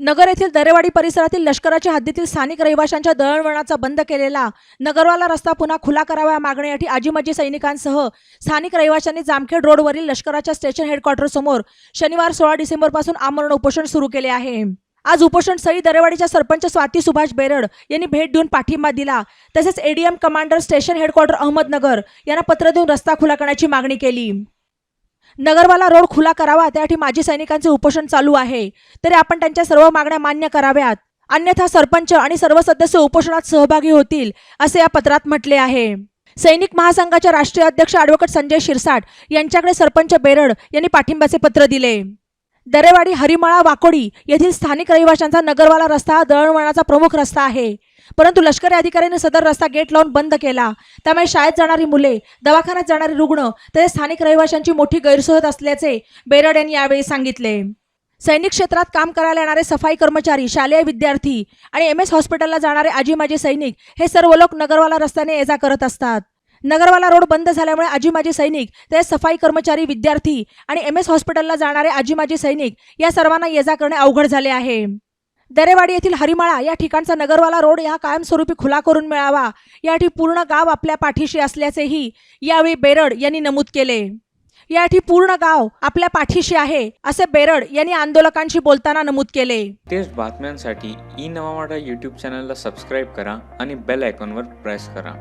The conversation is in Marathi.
नगर येथील दरेवाडी परिसरातील लष्कराच्या हद्दीतील स्थानिक रहिवाशांच्या दळणवळणाचा बंद केलेला नगरवाला रस्ता पुन्हा खुला करावा या मागणीसाठी आजीमाजी सैनिकांसह स्थानिक रहिवाशांनी जामखेड रोडवरील लष्कराच्या स्टेशन हेडक्वार्टर समोर शनिवार सोळा डिसेंबरपासून आमरण उपोषण सुरू केले आहे. आज उपोषण सई दरेवाडीच्या सरपंच स्वाती सुभाष बेरड यांनी भेट देऊन पाठिंबा दिला. तसेच ADM commander station headquarter Ahmednagar यांना पत्र देऊन रस्ता खुला करण्याची मागणी केली. नगरवाला रोड खुला करावा त्यासाठी माजी सैनिकांचे उपोषण चालू आहे. तरी आपण त्यांच्या सर्व मागण्या मान्य कराव्यात. अन्यथा सरपंच आणि सर्व सदस्य उपोषणात सहभागी होतील असे या पत्रात म्हटले आहे. सैनिक महासंघाचे राष्ट्रीय अध्यक्ष ॲडव्होकेट संजय शिरसाट यांच्याकडे सरपंच बेरड यांनी पाठिंब्याचे पत्र दिले. दरेवाडी हरिमाळा वाकोडी येथील स्थानिक रहिवाशांचा नगरवाला रस्ता हा दळणवळणाचा प्रमुख रस्ता आहे. परंतु लष्करी अधिकाऱ्यांनी सदर रस्ता गेट लावून बंद केला. त्यामुळे शाळेत जाणारी मुले दवाखान्यात जाणारे रुग्ण तसेच स्थानिक रहिवाशांची मोठी गैरसोय होत असल्याचे बेरड यांनी यावेळी सांगितले. सैनिक क्षेत्रात काम करायला येणारे सफाई कर्मचारी शालेय विद्यार्थी आणि एम एस हॉस्पिटलला जाणारे आजी माजी सैनिक हे सर्व लोक नगरवाला रस्त्याने ये जा करत असतात. नगरवाला रोड बंद झाल्यामुळे आजी माजी सैनिक तसेच सफाई कर्मचारी विद्यार्थी आणि एम एस हॉस्पिटलला जाणारे आजी माजी सैनिक या सर्वांना ये जा करणे अवघड झाले आहे. दरेवाडी येथील हरिमाळा या ठिकाणचा नगरवाला रोड हा कायमस्वरूपी खुला करून मिळावा यासाठी पूर्ण गाव आपल्या पाठीशी असल्याचेही यावेळी बेरड यांनी नमूद केले. यासाठी पूर्ण गाव आपल्या पाठीशी आहे असे बेरड यांनी आंदोलकांशी बोलताना नमूद केले. तेच बातम्यांसाठी ई नवा युट्यूब यूट्यूब चॅनलला सबस्क्राईब करा आणि बेल आयकॉनवर प्रेस करा.